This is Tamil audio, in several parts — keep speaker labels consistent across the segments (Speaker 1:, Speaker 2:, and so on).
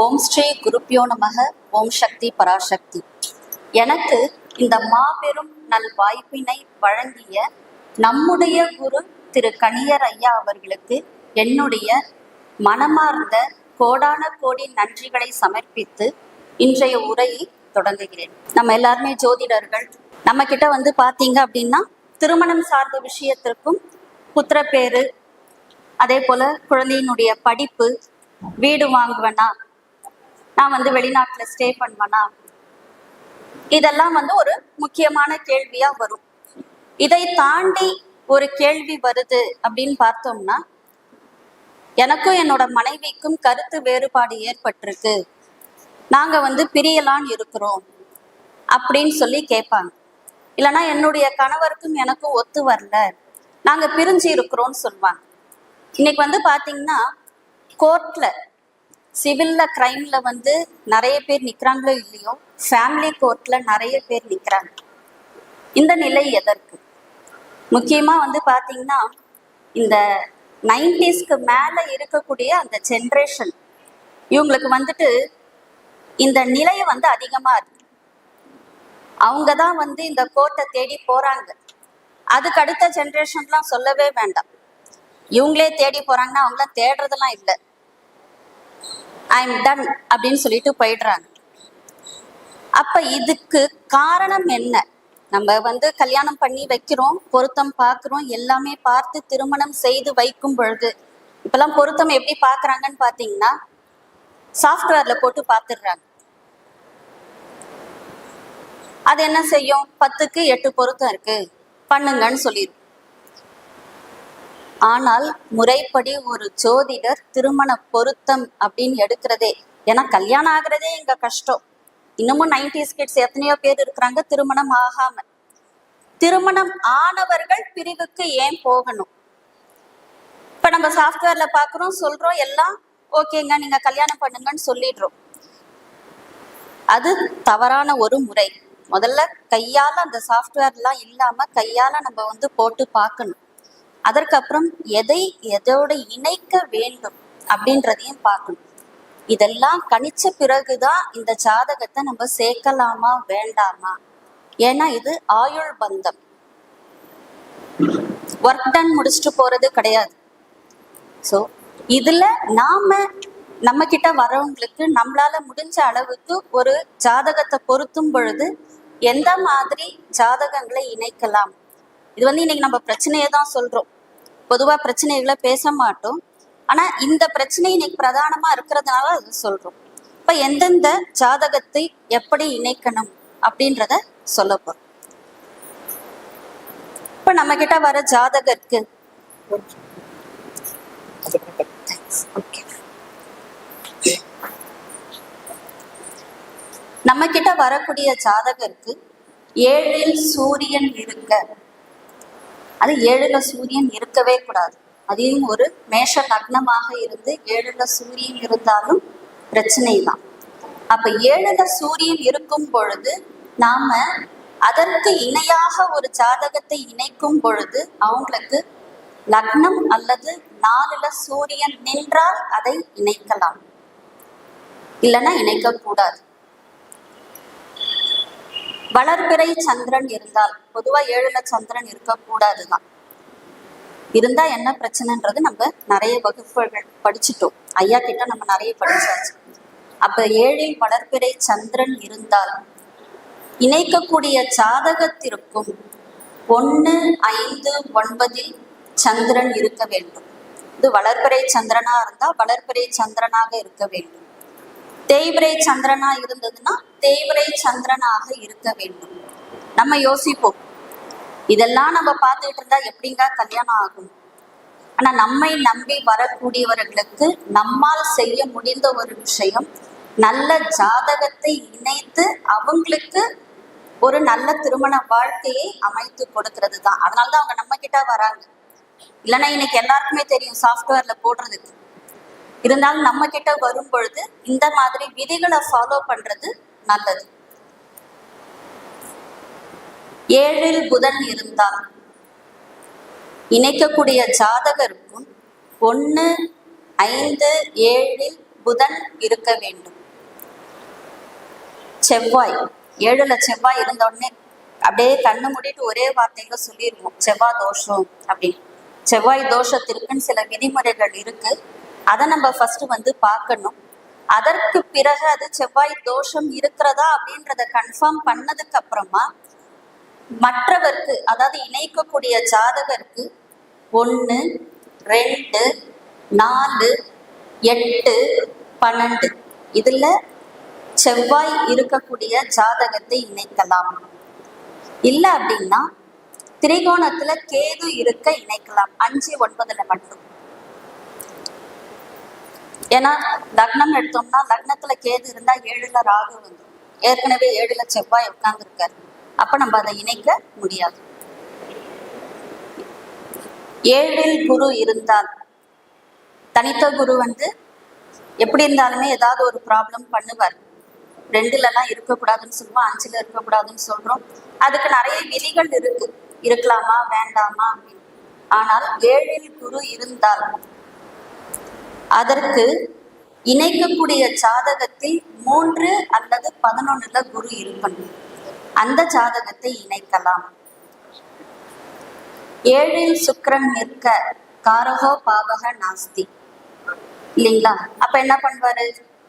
Speaker 1: ஓம் ஸ்ரீ குருப்பியோ நமக ஓம் சக்தி பராசக்தி. எனக்கு இந்த மாபெரும் நல் வாய்ப்பினை வழங்கிய நம்முடைய குரு திரு கணியர் ஐயா அவர்களுக்கு என்னுடைய மனமார்ந்த கோடான கோடி நன்றிகளை சமர்ப்பித்து இன்றைய உரையை தொடங்குகிறேன். நம்ம எல்லாருமே ஜோதிடர்கள் நம்ம கிட்ட வந்து பாத்தீங்க அப்படின்னா திருமணம் சார்ந்த விஷயத்திற்கும் புத்திரப்பேரு அதே போல குழந்தையினுடைய படிப்பு வீடு வாங்குவேனா நான் வந்து வெளிநாட்டுல ஸ்டே பண்ணுவேனா? இதெல்லாம் வந்து ஒரு முக்கியமான கேள்வியா வரும். இதை தாண்டி ஒரு கேள்வி வருது அப்படின்னு பார்த்தோம்னா எனக்கும் என்னோட மனைவிக்கும் கருத்து வேறுபாடு ஏற்பட்டிருக்கு. நாங்க வந்து பிரியலான்னு இருக்கிறோம் அப்படின்னு சொல்லி கேட்பாங்க. இல்லைன்னா என்னுடைய கணவருக்கும் எனக்கும் ஒத்து வரல. நாங்க பிரிஞ்சு இருக்கிறோம்னு சொல்லுவாங்க. இன்னைக்கு வந்து பாத்தீங்கன்னா கோர்ட்ல சிவில்ல கிரைம்ல வந்து நிறைய பேர் நிக்கிறாங்களோ இல்லையோ ஃபேமிலி கோர்ட்ல நிறைய பேர் நிக்கிறாங்க. இந்த நிலை எதற்கு? முக்கியமா வந்து பாத்தீங்கன்னா இந்த நைன்டிஸ்க்கு மேல இருக்கக்கூடிய அந்த ஜென்ரேஷன் இவங்களுக்கு வந்துட்டு இந்த நிலை வந்து அதிகமா இருக்கு. அவங்க தான் வந்து இந்த கோர்ட்டை தேடி போறாங்க. அதுக்கு அடுத்த ஜென்ரேஷன்லாம் சொல்லவே வேண்டாம். இவங்களே தேடி போறாங்கன்னா அவங்களாம் தேடுறதெல்லாம் இல்லை. ஐ எம் டன் அப்படின்னு சொல்லிட்டு போயிடுறாங்க. அப்ப இதுக்கு காரணம் என்ன? நம்ம வந்து கல்யாணம் பண்ணி வைக்கிறோம் பொருத்தம் பார்க்குறோம் எல்லாமே பார்த்து திருமணம் செய்து வைக்கும் பொழுது இப்பெல்லாம் பொருத்தம் எப்படி பார்க்குறாங்கன்னு பாத்தீங்கன்னா சாஃப்ட்வேர்ல போட்டு பார்த்துடுறாங்க. அது என்ன செய்யும்? பத்துக்கு எட்டு பொருத்தம் இருக்கு. பண்ணுங்கன்னு சொல்லிடும் ஆனால் முறைப்படி ஒரு ஜோதிடர் திருமண பொருத்தம் அப்படின்னு எடுக்கிறதே. ஏன்னா கல்யாணம் ஆகுறதே எங்க கஷ்டம். இன்னமும் நைன்டிஸ் கிட்ஸ் எத்தனையோ பேர் இருக்கிறாங்க திருமணம் ஆகாம. திருமணம் ஆனவர்கள் பிரிவுக்கு ஏன் போகணும்? இப்ப நம்ம சாஃப்ட்வேர்ல பாக்குறோம் சொல்றோம் எல்லாம் ஓகேங்க நீங்க கல்யாணம் பண்ணுங்கன்னு சொல்லிடுறோம். அது தவறான ஒரு முறை. முதல்ல கையால அந்த சாஃப்ட்வேர்லாம் இல்லாம கையால நம்ம வந்து போட்டு பார்க்கணும். அதற்கப்புறம் எதை எதோட இணைக்க வேண்டும் அப்படின்றதையும் பார்க்கணும். இதெல்லாம் கணிச்ச பிறகுதான் இந்த ஜாதகத்தை நம்ம சேர்க்கலாமா வேண்டாமா? ஏன்னா இது ஆயுள் பந்தம். ஒர்க் டன் முடிச்சுட்டு போறது கிடையாது. ஸோ இதுல நாம நம்ம கிட்ட வரவங்களுக்கு நம்மளால முடிஞ்ச அளவுக்கு ஒரு ஜாதகத்தை பொருத்தும் பொழுது எந்த மாதிரி ஜாதகங்களை இணைக்கலாம்? இது வந்து இன்னைக்கு நம்ம பிரச்சனையை தான் சொல்றோம். பொதுவா பிரச்சனைகளை பேச மாட்டோம். ஆனா இந்த பிரச்சனை இன்னைக்கு பிரதானமா இருக்கிறதுனால அது சொல்றோம். இப்ப எந்தெந்த ஜாதகத்தை எப்படி இணைக்கணும் அப்படின்றத சொல்ல போறோம். இப்ப நம்ம கிட்ட வர ஜாதகருக்கு நம்ம கிட்ட வரக்கூடிய ஜாதகருக்கு ஏழில் சூரியன் இருக்க. அது ஏழுல சூரியன் இருக்கவே கூடாது. அதையும் ஒரு மேஷ லக்னமாக இருந்து ஏழுல சூரியன் இருந்தாலும் பிரச்சனை தான் அப்ப ஏழுல சூரியன் இருக்கும் பொழுது நாம அதற்கு இணையாக ஒரு ஜாதகத்தை இணைக்கும் பொழுது அவங்களுக்கு லக்னம் அல்லது நாலுல சூரியன் நின்றால் அதை இணைக்கலாம். இல்லைன்னா இணைக்க கூடாது வளர்பிறை சந்திரன் இருந்தால் பொதுவா ஏழுல சந்திரன் இருக்கக்கூடாதுதான் இருந்தா என்ன பிரச்சனைன்றது நம்ம நிறைய வகுப்புகள் படிச்சுட்டோம். ஐயா கிட்ட நம்ம நிறைய படிச்சாச்சு. அப்ப ஏழில் வளர்பிறை சந்திரன் இருந்தால் இணைக்கக்கூடிய ஜாதகத்திற்கும் ஒன்று ஐந்து ஒன்பதில் சந்திரன் இருக்க வேண்டும். இது வளர்பிறை சந்திரனா இருந்தா வளர்பிறை சந்திரனாக இருக்க வேண்டும். தேய்பிரை சந்திரனா இருந்ததுன்னா தேய்பிரை சந்திரனாக இருக்க வேண்டும். நம்ம யோசிப்போம். இதெல்லாம் நம்ம பார்த்துட்டு இருந்தா எப்படிங்க கல்யாணம் ஆகும்? ஆனா நம்மை நம்பி வரக்கூடியவர்களுக்கு நம்மால் செய்ய முடிந்த ஒரு விஷயம் நல்ல ஜாதகத்தை இணைத்து அவங்களுக்கு ஒரு நல்ல திருமண வாழ்க்கையை அமைத்து கொடுக்கிறது தான் அதனாலதான் அவங்க நம்ம கிட்ட வராங்க. இல்லைன்னா இன்னைக்கு எல்லாருக்குமே தெரியும் சாஃப்ட்வேர்ல போடுறதுக்கு. இருந்தாலும் நம்ம கிட்ட வரும் பொழுது இந்த மாதிரி விதிகளை ஃபாலோ பண்றது நல்லது. ஏழில் புதன் இருந்தால் இணைக்கக்கூடிய ஜாதகருக்கும் ஒன்று ஐந்து ஏழில் புதன் இருக்க வேண்டும். செவ்வாய் ஏழுல செவ்வாய் இருந்த உடனே அப்படியே கண்ணு மூடிட்டு ஒரே வார்த்தையில சொல்லிடுவோம் செவ்வாய் தோஷம் அப்படின்னு. செவ்வாய் தோஷத்திற்குன்னு சில விதிமுறைகள் இருக்கு. அதை நம்ம ஃபர்ஸ்ட் வந்து பார்க்கணும். அதற்கு பிறகு அது செவ்வாய் தோஷம் இருக்கிறதா அப்படின்றத கன்ஃபார்ம் பண்ணதுக்கு அப்புறமா மற்றவர்க்கு அதாவது இணைக்கக்கூடிய ஜாதகருக்கு ஒன்று ரெண்டு நாலு எட்டு பன்னெண்டு. இதுல செவ்வாய் இருக்கக்கூடிய ஜாதகத்தை இணைக்கலாம். இல்லை அப்படின்னா திரிகோணத்துல கேது இருக்க இணைக்கலாம். அஞ்சு ஒன்பதுல மட்டும். ஏன்னா லக்னம் எடுத்தோம்னா லக்னத்துல கேது இருந்தா ஏழுல ராகு வந்துடும் ஏற்கனவே ஏழுல செவ்வாய் உட்கார்ந்துருக்காரு. அப்ப நம்ம அதை இணைக்க முடியாது. ஏழில் குரு இருந்தால் தனித்த குரு வந்து எப்படி இருந்தாலுமே ஏதாவது ஒரு ப்ராப்ளம் பண்ணுவார். ரெண்டுலலாம் இருக்கக்கூடாதுன்னு சொல்லுவோம் அஞ்சுல இருக்கக்கூடாதுன்னு சொல்றோம். அதுக்கு நிறைய விதிகள் இருக்கு. இருக்கலாமா வேண்டாமா? அப்படின்னு ஆனால் ஏழில் குரு இருந்தால் அதற்கு இணைக்கக்கூடிய ஜாதகத்தில் மூன்று அல்லது பதினொன்னுல குரு இருக்கணும் அந்த ஜாதகத்தை இணைக்கலாம். ஏழில் சுக்கரன் நிற்க காரகோ பாவக நாஸ்தி. இல்லைங்களா? அப்ப என்ன பண்ணுவாரு?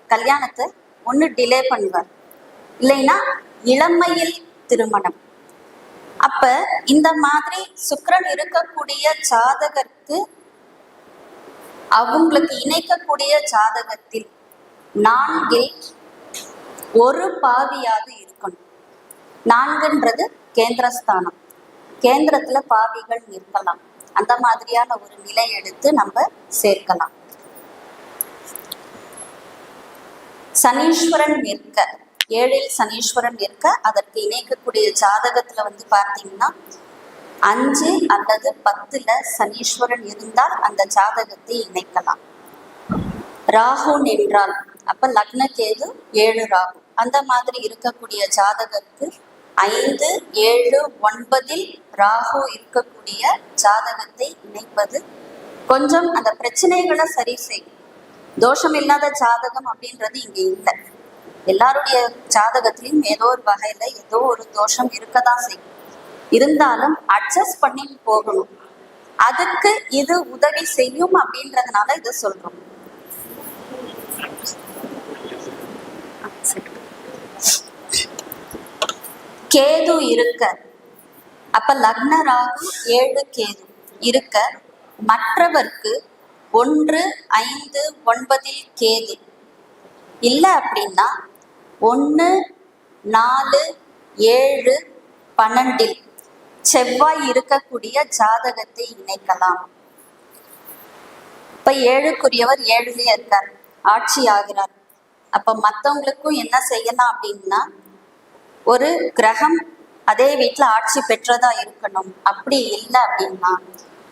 Speaker 1: கல்யாணத்தை ஒண்ணு டிலே பண்ணுவார். இல்லைன்னா இளமையில் திருமணம். அப்ப இந்த மாதிரி சுக்கரன் இருக்கக்கூடிய ஜாதகருக்கு அவங்களுக்கு இணைக்கக்கூடிய ஜாதகத்தில் நான்கில் ஒரு பாவியாவது இருக்கணும். நான்குன்றது கேந்திரஸ்தானம். கேந்திரத்துல பாவிகள் நிற்கலாம் அந்த மாதிரியான ஒரு நிலை எடுத்து நம்ம சேர்க்கலாம். சனீஸ்வரன் நிற்க ஏழில் சனீஸ்வரன் நிற்க அதற்கு இணைக்கக்கூடிய ஜாதகத்துல வந்து பார்த்தீங்கன்னா அஞ்சு அல்லது பத்துல சனீஸ்வரன் இருந்தால் அந்த ஜாதகத்தை இணைக்கலாம். ராகு நின்றால் அப்ப லக்ன கேது ஏழு ராகு. அந்த மாதிரி இருக்கக்கூடிய ஜாதகத்துக்கு ஐந்து ஏழு ஒன்பதில் ராகு இருக்கக்கூடிய ஜாதகத்தை இணைப்பது கொஞ்சம் அந்த பிரச்சனைகளை சரி செய்யும் தோஷம் இல்லாத ஜாதகம் அப்படின்றது இங்க இல்லை. எல்லாருடைய ஜாதகத்திலையும் ஏதோ ஒரு வகையில ஏதோ ஒரு தோஷம் இருக்கதான் செய்யும். இருந்தாலும் அட்ஜஸ்ட் பண்ணி போகணும். அதுக்கு இது உதவி செய்யும் அப்படின்றதுனால இதை சொல்றோம். கேது இருக்க. அப்ப லக்ன ராகு ஏழு கேது. இருக்க. மற்றவர்க்கு ஒன்று ஐந்து ஒன்பதில் கேது. இல்லை அப்படின்னா ஒன்று நாலு ஏழு பன்னெண்டில். செவ்வாய் இருக்கக்கூடிய ஜாதகத்தை இணைக்கலாம். இப்ப ஏழுக்குரியவர் ஏழுலயே இருக்கார். ஆட்சி ஆகிறார். அப்ப மத்தவங்களுக்கும் என்ன செய்யலாம் அப்படின்னா ஒரு கிரகம் அதே வீட்டுல ஆட்சி பெற்றதா இருக்கணும். அப்படி இல்லை அப்படின்னா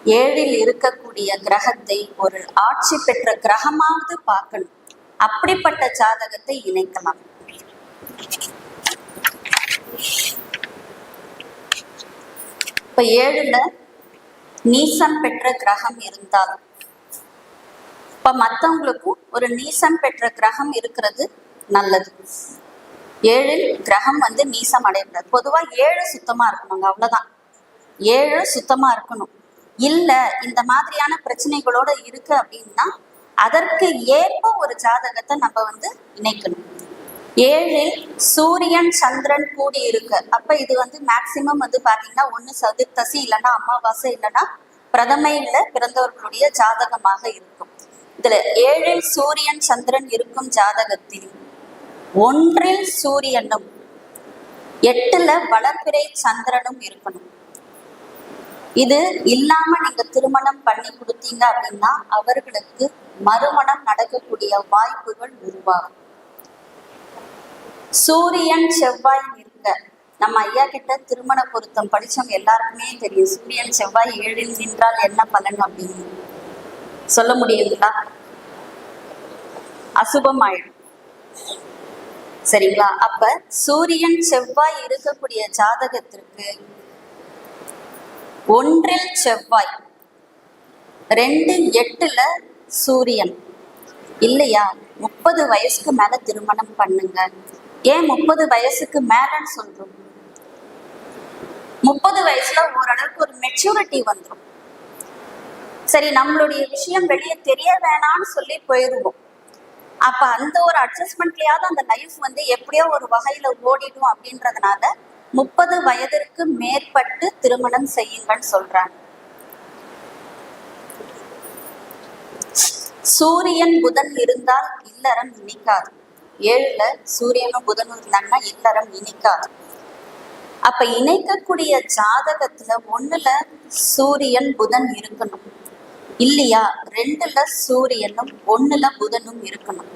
Speaker 1: ஏழில் இருக்கக்கூடிய கிரகத்தை ஒரு ஆட்சி பெற்ற கிரகமாவது பார்க்கணும். அப்படிப்பட்ட ஜாதகத்தை இணைக்கலாம். இப்ப ஏழுல நீசம் பெற்ற கிரகம் இருந்தால். இப்ப மத்தவங்களுக்கும் ஒரு நீசம் பெற்ற கிரகம் இருக்கிறது நல்லது. ஏழில் கிரகம் வந்து நீசம் அடையக்கூடாது. பொதுவா ஏழு சுத்தமா இருக்கணுங்க அவ்வளவுதான். ஏழு சுத்தமா இருக்கணும். இல்ல இந்த மாதிரியான பிரச்சனைகளோட இருக்கு அப்படின்னா அதற்கு ஏற்ப ஒரு ஜாதகத்தை நம்ம வந்து இணைக்கணும். ஏழில் சூரியன் சந்திரன் கூடி இருக்கு அப்ப இது வந்து மேக்சிமம் வந்து பாத்தீங்கன்னா ஒண்ணு சதுர்த்தசி இல்லைன்னா அமாவாசை இல்லைன்னா பிரதமையில பிறந்தவர்களுடைய ஜாதகமாக இருக்கும். இதுல ஏழில் சூரியன் சந்திரன் இருக்கும் ஜாதகத்தில் ஒன்றில் சூரியனும் எட்டுல வளர்பிறை சந்திரனும் இருக்கணும். இது இல்லாம நீங்க திருமணம் பண்ணி கொடுத்தீங்க அப்படின்னா அவர்களுக்கு மறுமணம் நடக்கக்கூடிய வாய்ப்புகள் உருவாகும். சூரியன் செவ்வாய் நிற்க நம்ம ஐயா கிட்ட திருமண பொருத்தம் படிச்சவங்க எல்லாருக்குமே தெரியும். சூரியன் செவ்வாய் ஏழில் நின்றால் என்ன பலன் அப்படின்னு. சொல்ல முடியுங்களா? அசுபம் ஆயிடும் சரிங்களா? அப்ப சூரியன் செவ்வாய் இருக்கக்கூடிய ஜாதகத்திற்கு ஒன்றில் செவ்வாய் ரெண்டு எட்டுல சூரியன். இல்லையா? முப்பது வயசுக்கு மேல திருமணம் பண்ணுங்க. ஏன் முப்பது வயசுக்கு மேலன்னு சொல்றோம்? முப்பது வயசுல ஓரளவுக்கு ஒரு மெச்சூரிட்டி வந்துடும் சரி நம்மளுடைய விஷயம் வெளியே தெரிய வேணாம்னு சொல்லி போயிடுவோம் அப்ப அந்த ஒரு அட்ஜஸ்ட்மெண்ட்லயாவது அந்த லைஃப் வந்து எப்படியோ ஒரு வகையில ஓடிடும் அப்படின்றதுனால முப்பது வயதிற்கு மேற்பட்டு திருமணம் செய்யுங்கன்னு சொல்றாங்க. சூரியன் புதன் இருந்தால் இல்லறம் நினைக்காது. ஏழுல சூரியனும் புதனும் இருந்தாங்கன்னா இல்லறம் இணைக்காது. அப்ப இணைக்கக்கூடிய ஜாதகத்துல ஒண்ணுல சூரியன் புதன் இருக்கணும். இல்லையா? ரெண்டுல சூரியனும் ஒண்ணுல புதனும் இருக்கணும்.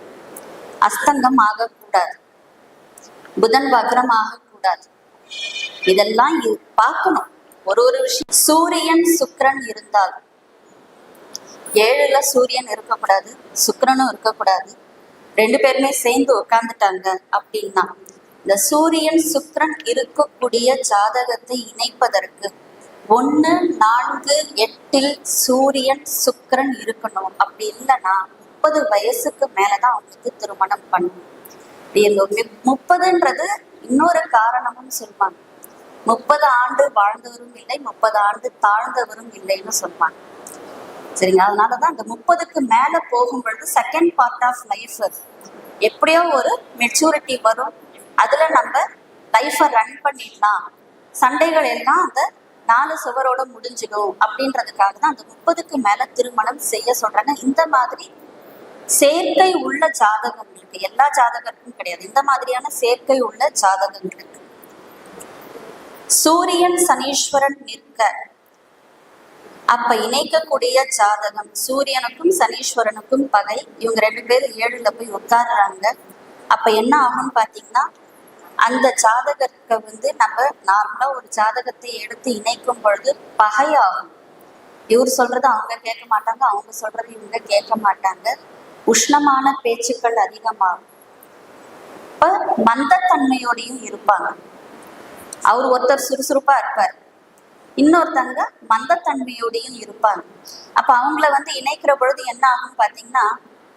Speaker 1: அஸ்தங்கம் ஆகக்கூடாது. புதன் வக்ரம் ஆகக்கூடாது. இதெல்லாம் பார்க்கணும். ஒரு ஒரு விஷயம். சூரியன் சுக்கரன் இருந்தால் ஏழுல சூரியன் இருக்கக்கூடாது சுக்கரனும் இருக்கக்கூடாது ரெண்டு பேருமே சேர்ந்து உட்கார்ந்துட்டாங்க அப்படின்னா இந்த சூரியன் சுக்ரன் இருக்கக்கூடிய ஜாதகத்தை இணைப்பதற்கு ஒன்று நான்கு எட்டில் சூரியன் சுக்ரன் இருக்கணும். அப்படி இல்லைன்னா முப்பது வயசுக்கு மேலதான் அவங்களுக்கு திருமணம் பண்ணணும். முப்பதுன்றது இன்னொரு காரணமும் சொல்லுவாங்க முப்பது ஆண்டு வாழ்ந்தவரும் இல்லை முப்பது ஆண்டு தாழ்ந்தவரும் இல்லைன்னு சொல்லுவாங்க சரிங்க அதனாலதான் அந்த முப்பதுக்கு மேல போகும் பொழுது செகண்ட் பார்ட் ஆஃப் லைஃப் எப்படியோ ஒரு மெச்சூரிட்டி வரும். அதுல நம்ம லைஃபை ரன் பண்ணிடலாம். சண்டைகள் எல்லாம் அந்த நாலு சுவரோட முடிஞ்சிடும் அப்படின்றதுக்காக தான் அந்த முப்பதுக்கு மேல திருமணம் செய்ய சொல்றாங்க இந்த மாதிரி சேர்க்கை உள்ள ஜாதகம் இருக்கு. எல்லா ஜாதகருக்கும் கிடையாது. இந்த மாதிரியான சேர்க்கை உள்ள ஜாதகங்கள் இருக்கு. சூரியன் சனீஸ்வரன் நிற்க அப்ப இணைக்கக்கூடிய ஜாதகம் சூரியனுக்கும் சனீஸ்வரனுக்கும் பகை. இவங்க ரெண்டு பேரும் ஏழுல போய் உட்கார்றாங்க. அப்ப என்ன ஆகும்னு பாத்தீங்கன்னா அந்த ஜாதகத்தை வந்து நம்ம நார்மலா ஒரு ஜாதகத்தை எடுத்து இணைக்கும் பொழுது பகையாகும் இவர் சொல்றது அவங்க கேட்க மாட்டாங்க அவங்க சொல்றது இவங்க கேட்க மாட்டாங்க. உஷ்ணமான பேச்சுக்கள் அதிகமாகும். இப்ப மந்தத்தன்மையோடையும் இருப்பாங்க. அவர் ஒருத்தர் சுறுசுறுப்பா இருப்பார். இன்னொருத்தங்க மந்தத்தன்மையோடையும் இருப்பாங்க. அப்ப அவங்கள வந்து இணைக்கிற பொழுது என்ன ஆகும் பாத்தீங்கன்னா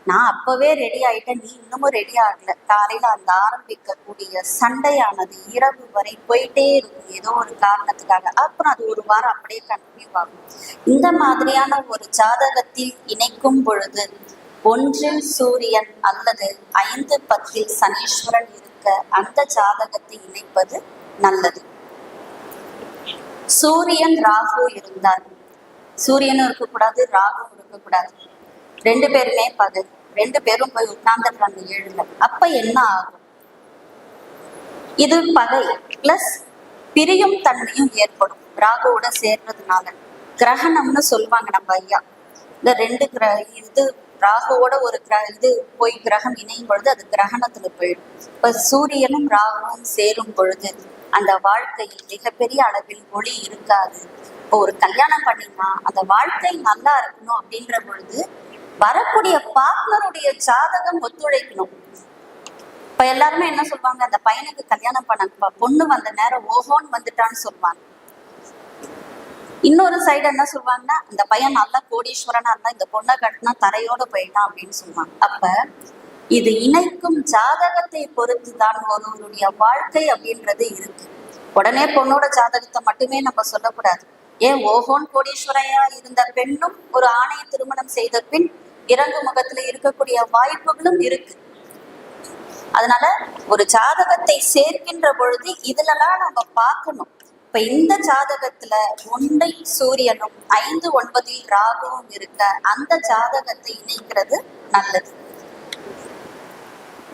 Speaker 1: நான் அப்பவே ரெடி ஆயிட்டேன். நீ இன்னமும் ரெடி ஆகல. காலையில அந்த ஆரம்பிக்கக்கூடிய சண்டையானது இரவு வரை போயிட்டே இருக்கும். ஏதோ ஒரு காரணத்துக்காக. அப்புறம் அது ஒரு வாரம் அப்படியே கண்டினியூ ஆகும். இந்த மாதிரியான ஒரு ஜாதகத்தில் இணைக்கும் பொழுது ஒன்றில் சூரியன் அல்லது ஐந்து பத்தில் சனீஸ்வரன் இருக்க அந்த ஜாதகத்தை இணைப்பது நல்லது. சூரியன் ராகு இருந்தார். சூரியனும் இருக்கக்கூடாது ராகும் இருக்கக்கூடாது. ரெண்டு பேருமே பகை ரெண்டு பேரும் போய் உட்கார்ந்துடுறாங்க ஏழுல. அப்ப என்ன ஆகும்? இது பகை. பிளஸ் பிரியும் தன்மையும் ஏற்படும். ராகுவோட சேர்றதுனால. கிரகணம்னு சொல்லுவாங்க நம்ம ஐயா. இந்த ரெண்டு கிர இது ராகுவோட ஒரு கிர இது போய் கிரகம் இணையும் பொழுது அது கிரகணத்துல போயிடும். இப்ப சூரியனும் ராகுவும் சேரும் பொழுது அந்த வாழ்க்கையில் மிகப்பெரிய அளவில் ஒளி இருக்காது. இப்போ ஒரு கல்யாணம் பண்ணினா அந்த வாழ்க்கை நல்லா இருக்கணும் அப்படின்ற பொழுது வரக்கூடிய பார்ட்னருடைய ஜாதகம் ஒத்துழைக்கணும். இப்ப எல்லாருமே என்ன சொல்லுவாங்க அந்த பையனுக்கு கல்யாணம் பண்ண பொண்ணு வந்த நேரம் ஓஹோன்னு வந்துட்டான்னு சொல்லுவாங்க இன்னொரு சைடு என்ன சொல்லுவாங்கன்னா இந்த பையன் நல்ல கோடீஸ்வரனா இருந்தா இந்த பொண்ணை கட்டினா தரையோட போயிட்டான் அப்படின்னு சொல்லுவாங்க அப்ப இது இணைக்கும் ஜாதகத்தை பொறுத்து தான் ஒருவருடைய வாழ்க்கை அப்படின்றது இருக்கு. உடனே பொண்ணோட ஜாதகத்தை மட்டுமே நம்ம சொல்லக்கூடாது. ஏன்? ஓஹோன் கோடீஸ்வரையா இருந்த பெண்ணும் ஒரு ஆணைய திருமணம் செய்த பின் இறங்கு முகத்துல இருக்கக்கூடிய வாய்ப்புகளும் இருக்கு. அதனால ஒரு ஜாதகத்தை சேர்க்கின்ற பொழுது இதுலலாம் நம்ம பார்க்கணும். இப்ப இந்த ஜாதகத்துல ஒன்றை சூரியனும் ஐந்து ஒன்பதில் ராகுவும் இருக்க அந்த ஜாதகத்தை இணைக்கிறது நல்லது.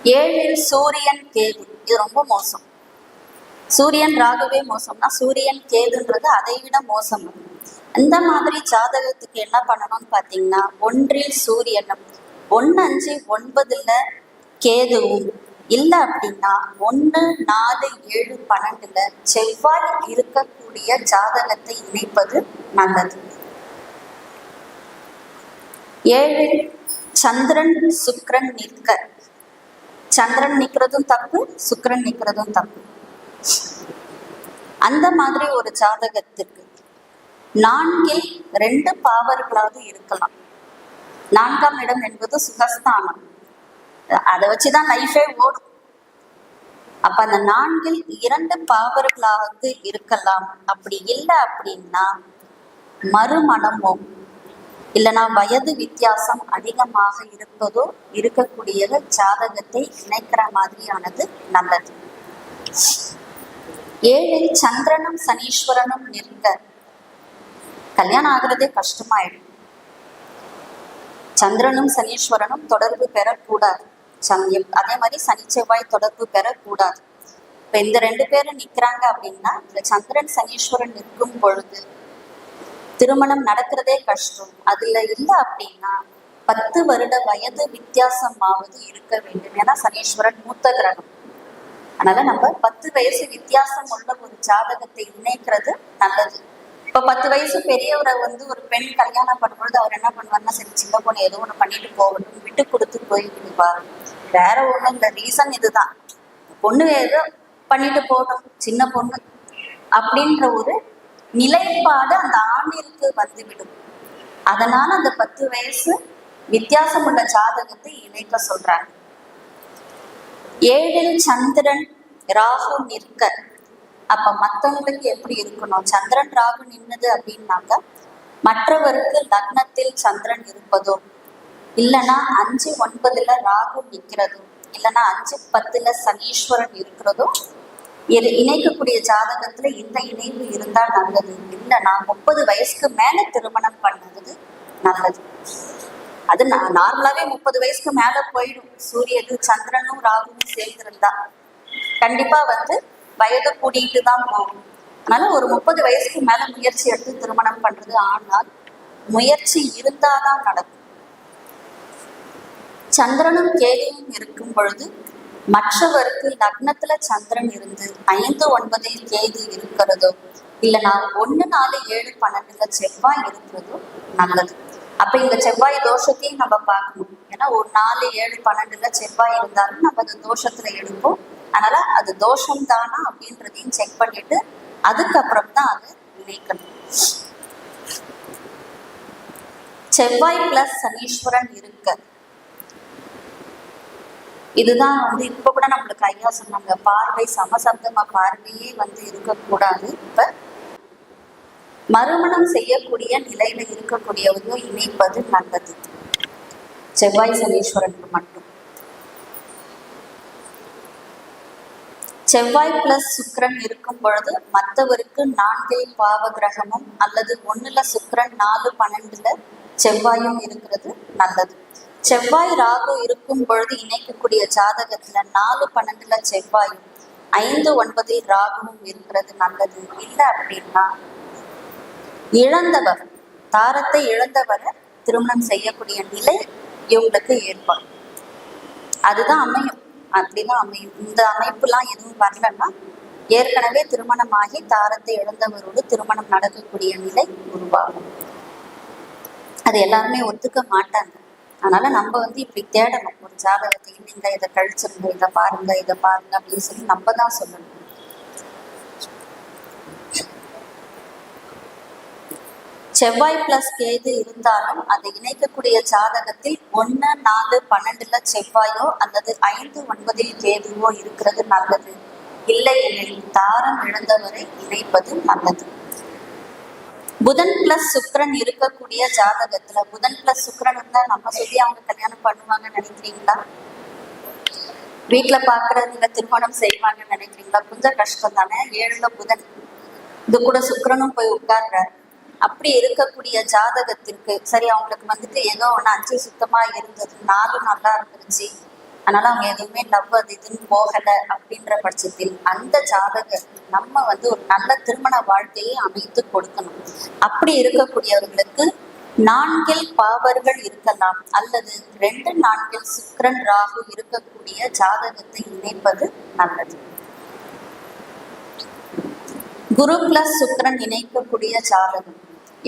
Speaker 1: ஏழில் சூரியன் கேது. இது ரொம்ப மோசம். சூரியன் ராகுவே மோசம்னா சூரியன் கேதுன்றது அதை விட மோசம். இந்த மாதிரி ஜாதகத்துக்கு என்ன பண்ணணும்னு பாத்தீங்கன்னா ஒன்றில் சூரியனும் ஒன்னு அஞ்சு ஒன்பதுல கேதுவும். இல்லை அப்படின்னா ஒன்று நாலு ஏழு பன்னெண்டுல செவ்வாய் இருக்கக்கூடிய ஜாதகத்தை இணைப்பது நல்லது. ஏழில் சந்திரன் சுக்ரன் நிற்க. சந்திரன் நிக்கிறதும் தப்பு சுக்கிரன் நிக்கிறதும் தப்பு. அந்த மாதிரி ஒரு ஜாதகத்திற்கு நான்கில் ரெண்டு பாவர்களாவது இருக்கலாம். நான்காம் இடம் என்பது சுகஸ்தானம். அதை வச்சுதான் லைஃபே ஓடும். அப்ப அந்த நான்கில் இரண்டு பாவர்களாவது இருக்கலாம். அப்படி இல்லை அப்படின்னா மறுமணமோ இல்லைன்னா வயது வித்தியாசம் அதிகமாக இருப்பதோ இருக்கக்கூடிய ஜாதகத்தை இணைக்கிற மாதிரியானது நல்லது. ஏழில் சந்திரனும் சனீஸ்வரனும் நிற்க கல்யாணம் ஆகுறதே கஷ்டமாயிடும். சந்திரனும் சனீஸ்வரனும் தொடர்பு பெறக்கூடாது. சந் அதே மாதிரி சனி செவ்வாய் தொடர்பு பெறக்கூடாது. இப்ப இந்த ரெண்டு பேரும் நிக்கிறாங்க அப்படின்னா இந்த சந்திரன் சனீஸ்வரன் நிற்கும் பொழுது திருமணம் நடக்கிறதே கஷ்டம். அதுல இல்ல அப்படின்னா பத்து வருட வயது வித்தியாசமாவது இருக்க வேண்டும். ஏன்னா சனீஸ்வரன் மூத்த கிரகம். அதனால நம்ம பத்து வயசு வித்தியாசம் உள்ள ஒரு ஜாதகத்தை இணைக்கிறது நல்லது. இப்ப பத்து வயசு பெரியவரை வந்து ஒரு பெண் கல்யாணம் பண்ணும்பொழுது அவர் என்ன பண்ணுவாருன்னா சரி சின்ன பொண்ணு ஏதோ ஒண்ணு பண்ணிட்டு போகட்டும் விட்டு கொடுத்து போய் விடுவார் வேற ஒண்ணும் இந்த ரீசன் இதுதான். பொண்ணு ஏதோ பண்ணிட்டு போகட்டும் சின்ன பொண்ணு அப்படின்ற ஒரு நிலைப்பாடு அந்த ஆணிற்கு வந்துவிடும். அதனால அந்த பத்து வயசு வித்தியாசம் உள்ள ஜாதகத்தை இணைக்க சொல்றாங்க ஏழில் சந்திரன் ராகு நிற்க. அப்ப மத்தவங்களுக்கு எப்படி இருக்கணும்? சந்திரன் ராகு நின்னது அப்படின்னாக்க மற்றவருக்கு லக்னத்தில் சந்திரன் இருப்பதோ இல்லைன்னா அஞ்சு ஒன்பதுல ராகு நிற்கிறதோ இல்லைன்னா அஞ்சு பத்துல சனீஸ்வரன் இருக்கிறதோ இது இணைக்கக்கூடிய ஜாதகத்துல இந்த இணைவு இருந்தால் நல்லது. இல்லை நான் முப்பது வயசுக்கு மேல திருமணம் பண்ணுறது நல்லது. அது நான் நார்மலாவே முப்பது வயசுக்கு மேல போயிடும். சூரியது சந்திரனும் ராகுவும் சேர்ந்திருந்தா கண்டிப்பா வந்து வயது கூடிட்டு தான் போகும். அதனால ஒரு முப்பது வயசுக்கு மேல முயற்சி எடுத்து திருமணம் பண்றது ஆனால் முயற்சி இருந்தாதான் நடக்கும். சந்திரனும் கேதுவும் இருக்கும் பொழுது மற்றவருக்கு லக்னத்துல சந்திரன் இருந்து ஐந்து ஒன்பதில் கேது இருக்கிறதோ இல்லைனா ஒண்ணு நாலு ஏழு பன்னெண்டுல செவ்வாய் இருக்கிறதோ நல்லது. அப்ப இந்த செவ்வாய் தோஷத்தையும் நம்ம பார்க்கணும். ஏன்னா ஒரு நாலு ஏழு பன்னெண்டுல செவ்வாய் இருந்தாலும் நம்ம அது தோஷத்துல எடுப்போம். அதனால அது தோஷம் தானா அப்படின்றதையும் செக் பண்ணிட்டு அதுக்கப்புறம் தான் அதை நினைக்கணும் செவ்வாய் பிளஸ் சனீஸ்வரன் இருக்க இதுதான் வந்து இப்ப கூட நம்மளுக்கு ஐயா சொன்னாங்க பார்வை சமசப்தமா பார்வையே வந்து இருக்கக்கூடாது. இப்ப மறுமணம் செய்யக்கூடிய நிலையில இருக்கக்கூடியவங்க இணைப்பது நல்லது. செவ்வாய் சனீஸ்வரனுக்கு மட்டும். செவ்வாய் பிளஸ் சுக்கரன் இருக்கும் பொழுது மற்றவருக்கு நான்கில் பாவ கிரகமும் அல்லது ஒண்ணுல சுக்கரன் நாலு பன்னெண்டுல செவ்வாயும் இருக்கிறது நல்லது. செவ்வாய் ராகு இருக்கும் பொழுது இணைக்கக்கூடிய ஜாதகத்துல நாலு பன்னெண்டுல செவ்வாயும் ஐந்து ஒன்பதில் ராகுவும் இருக்கிறது நல்லது. இல்லை அப்படின்னா இழந்தவர் தாரத்தை இழந்தவரை திருமணம் செய்யக்கூடிய நிலை இவங்களுக்கு ஏற்படும். அதுதான் அமையும். அப்படிதான் அமையும். இந்த அமைப்புலாம் எதுவும் வரலன்னா ஏற்கனவே திருமணமாகி தாரத்தை இழந்தவரோடு திருமணம் நடக்கக்கூடிய நிலை உருவாகும். அது எல்லாருமே ஒத்துக்க மாட்டாங்க. அதனால நம்ம வந்து இப்படி தேடணும். ஒரு ஜாதகத்தை நீங்க இதை கழிச்சிருங்க இதை பாருங்க இதை பாருங்க அப்படின்னு சொல்லி நம்ம தான் சொல்லணும். செவ்வாய் பிளஸ் கேது இருந்தாலும் அதை இணைக்கக்கூடிய ஜாதகத்தில் ஒன்று நாலு பன்னெண்டுல செவ்வாயோ அல்லது ஐந்து ஒன்பதில் கேதுவோ இருக்கிறது நல்லது. இல்லை எனில் தாரம் இழந்தவரை இணைப்பது நல்லது. புதன் பிளஸ் சுக்கரன் இருக்கக்கூடிய ஜாதகத்துல புதன் பிளஸ் சுக்கரன் இருந்தா நம்ம சொல்லி அவங்க கல்யாணம் பண்ணுவாங்கன்னு நினைக்கிறீங்களா? வீட்டுல பாக்குறதுல திருமணம் செய்வாங்கன்னு நினைக்கிறீங்களா? கொஞ்சம் கஷ்டம் தானே. ஏழுல புதன். இது கூட சுக்கரனும் போய் உட்கார்றாரு. அப்படி இருக்கக்கூடிய ஜாதகத்திற்கு சரி அவங்களுக்கு வந்துட்டு ஏதோ ஒண்ணு அஞ்சு சுத்தமா இருந்தது. நாலு நல்லா இருந்துருச்சு. அதனால அவங்க எதுவுமே லவ் அது இதுன்னு போகல அப்படின்ற பட்சத்தில் அந்த ஜாதகர் நம்ம வந்து ஒரு நல்ல திருமண வாழ்க்கையை அமைத்து கொடுக்கணும். அப்படி இருக்கக்கூடியவர்களுக்கு நான்கில் பாவர்கள் இருக்கலாம் அல்லது ரெண்டு நான்கில் சுக்கரன் ராகு இருக்கக்கூடிய ஜாதகத்தை இணைப்பது நல்லது. குரு பிளஸ் சுக்கரன் இணைக்கக்கூடிய ஜாதகம்.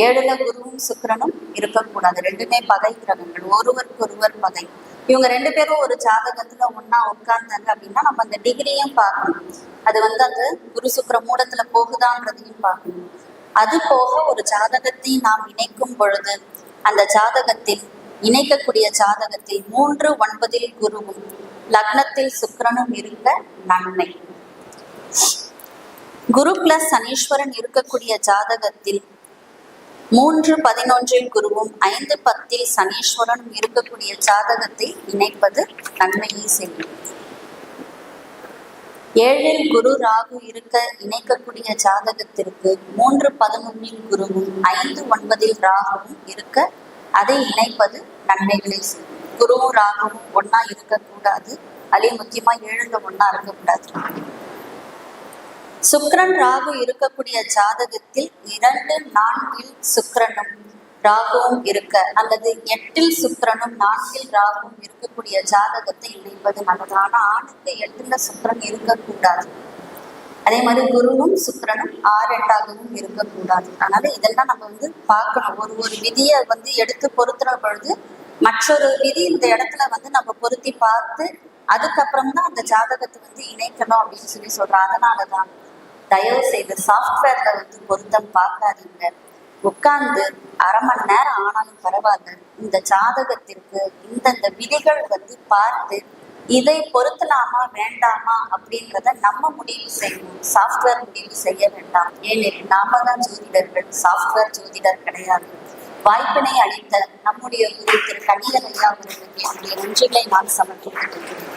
Speaker 1: ஏழுல குருவும் சுக்கரனும் இருக்கக்கூடாது. ரெண்டுமே பகை கிரகங்கள். ஒருவருக்கொருவர் பகை. இவங்க ரெண்டு பேரும் ஒரு ஜாதகத்துல ஒண்ணா உட்கார்ந்தாங்க அப்படின்னா நம்ம அந்த டிகிரியும் பார்க்கணும். அது வந்து அந்த குரு சுக்கர மூடத்துல போகுதான்றதையும் பார்க்கணும். அது போக ஒரு ஜாதகத்தை நாம் இணைக்கும் பொழுது அந்த ஜாதகத்தில் இணைக்கக்கூடிய ஜாதகத்தில் மூன்று ஒன்பதில் குருவும் லக்னத்தில் சுக்கிரனும் இருக்க நன்மை. குரு பிளஸ் சனீஸ்வரன் இருக்கக்கூடிய ஜாதகத்தில் மூன்று பதினொன்றில் குருவும் ஐந்து பத்தில் சனீஸ்வரனும் இருக்கக்கூடிய ஜாதகத்தை இணைப்பது நன்மையை செய்யும். ஏழில் குரு ராகு இருக்க இணைக்கக்கூடிய ஜாதகத்திற்கு மூன்று பதினொன்றில் குருவும் ஐந்து ஒன்பதில் ராகுவும் இருக்க அதை இணைப்பது நன்மைகளை செய்யும். குருவும் ராகுவும் ஒன்னா இருக்கக்கூடாது. அதே முக்கியமா ஏழுல ஒன்னா இருக்கக்கூடாது. சுக்ரன் ராகு இருக்கக்கூடிய ஜாதகத்தில் இரண்டு நான்கில் சுக்ரனும் ராகுவும் இருக்க அல்லது எட்டில் சுக்கரனும் நான்கில் ராகுவும் இருக்கக்கூடிய ஜாதகத்தை இணைப்பது நல்லது. ஆனா ஆணுக்கு எட்டுல சுக்கரன் இருக்கக்கூடாது. அதே மாதிரி குருவும் சுக்கரனும் ஆறு எட்டாகவும் இருக்கக்கூடாது. அதனால இதெல்லாம் நம்ம வந்து பார்க்கணும். ஒரு ஒரு விதியை வந்து எடுத்து பொருத்துற பொழுது மற்றொரு விதி இந்த இடத்துல வந்து நம்ம பொருத்தி பார்த்து அதுக்கப்புறம் தான் அந்த ஜாதகத்தை வந்து இணைக்கணும் அப்படின்னு சொல்லி சொல்றோம் அதனாலதான் தயவு செய்து சாஃப்ட்வேர்ல வந்து பொருத்தம் பார்க்காதீங்க. உட்கார்ந்து அரை மணி நேரம் ஆனாலும் பரவாயில்ல. இந்த ஜாதகத்திற்கு இந்தந்த விதிகள் வந்து பார்த்து இதை பொருத்தலாமா வேண்டாமா அப்படின்றத நம்ம முடிவு செய்யணும் சாஃப்ட்வேர் முடிவு செய்ய வேண்டாம். ஏனெனில் நாம தான் ஜோதிடர்கள் சாஃப்ட்வேர் ஜோதிடர் கிடையாது. வாய்ப்பினை அளித்த நம்முடைய குரு திரு கணிதன் ஐயா அவர்களுக்கு என்னுடைய நன்றிகளை நான் சமர்ப்பித்துக் கொள்கிறேன்.